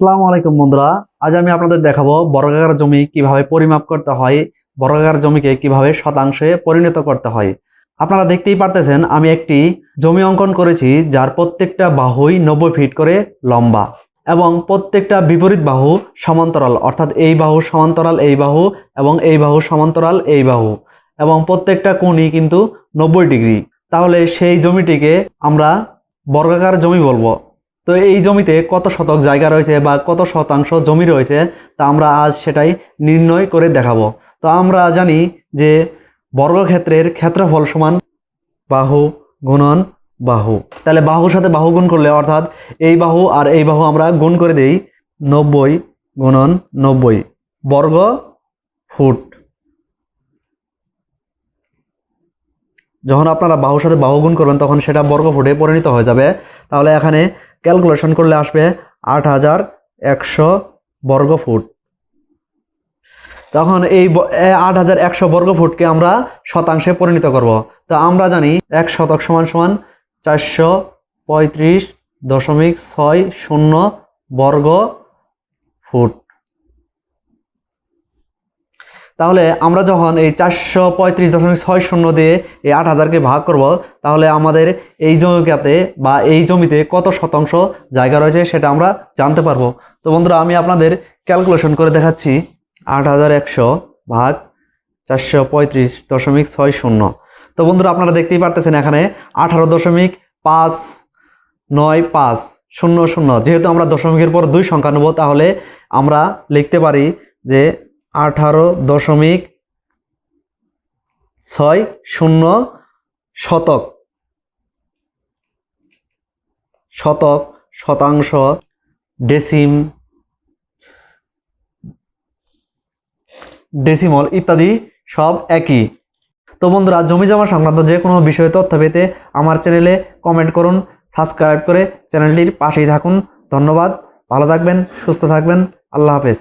আসসালামু আলাইকুম বন্ধুরা। আজ আমি আপনাদের দেখাবো বর্গাকার জমি কীভাবে পরিমাপ করতে হয়, বর্গাকার জমিকে কীভাবে শতাংশে পরিণত করতে হয়। আপনারা দেখতেই পারতেছেন, আমি একটি জমি অঙ্কন করেছি যার প্রত্যেকটা বাহুই নব্বই ফিট করে লম্বা এবং প্রত্যেকটা বিপরীত বাহু সমান্তরাল, অর্থাৎ এই বাহু সমান্তরাল, এই বাহু এবং এই বাহু সমান্তরাল, এই বাহু এবং প্রত্যেকটা কোণই কিন্তু নব্বই ডিগ্রি। তাহলে সেই জমিটিকে আমরা বর্গাকার জমি বলব। তো এই জমিতে কত শতক জায়গা রয়েছে বা কত শতাংশ জমি রয়েছে তা আমরা আজ সেটাই নির্ণয় করে দেখাবো। তো আমরা জানি যে বর্গক্ষেত্রের ক্ষেত্রফল সমান বাহু গুণন বাহু। তাহলে বাহুর সাথে বাহু গুণ করলে অর্থাৎ এই বাহু আর এই বাহু আমরা গুণ করে দেই নব্বই গুণন নব্বই বর্গ ফুট। যখন আপনারা বাহুর সাথে বাহু গুণ করবেন তখন সেটা বর্গ ফুটে পরিণত হয়ে যাবে। তাহলে এখানে ক্যালকুলেশন করলে আসবে আট হাজার একশো বর্গ ফুট। তখন এই আট হাজার একশো বর্গ ফুটকে আমরা শতাংশে পরিণত করব। তো আমরা জানি এক শতক সমান সমান চারশো পঁয়ত্রিশ দশমিক ছয় শূন্য বর্গ ফুট। তাহলে আমরা যখন এই চারশো পঁয়ত্রিশ দশমিক ছয় শূন্য দিয়ে এই আট হাজারকে ভাগ করব, তাহলে আমাদের এই জমিটাতে বা এই জমিতে কত শতাংশ জায়গা রয়েছে সেটা আমরা জানতে পারব। তো বন্ধুরা, আমি আপনাদের ক্যালকুলেশন করে দেখাচ্ছি। আট হাজার একশো ভাগ চারশো পঁয়ত্রিশ দশমিক ছয় শূন্য। তো বন্ধুরা, আপনারা দেখতেই পারতেছেন এখানে আঠারো দশমিক পাঁচ নয় পাঁচ, শূন্য শূন্য। যেহেতু আমরা দশমিকের পর দুই সংখ্যা নেব, তাহলে আমরা লিখতে পারি যে আঠারো দশমিক ছয় শূন্য শতক। শতক শতাংশ ডেসিম ডেসিমল ইত্যাদি সব একই। তো বন্ধুরা জমি জমা সংক্রান্ত যে কোনো বিষয়ে তথ্য পেতে আমার চ্যানেলে কমেন্ট করুন, সাবস্ক্রাইব করে চ্যানেলটির পাশেই থাকুন। ধন্যবাদ, ভালো থাকবেন, সুস্থ থাকবেন, আল্লাহ হাফেজ।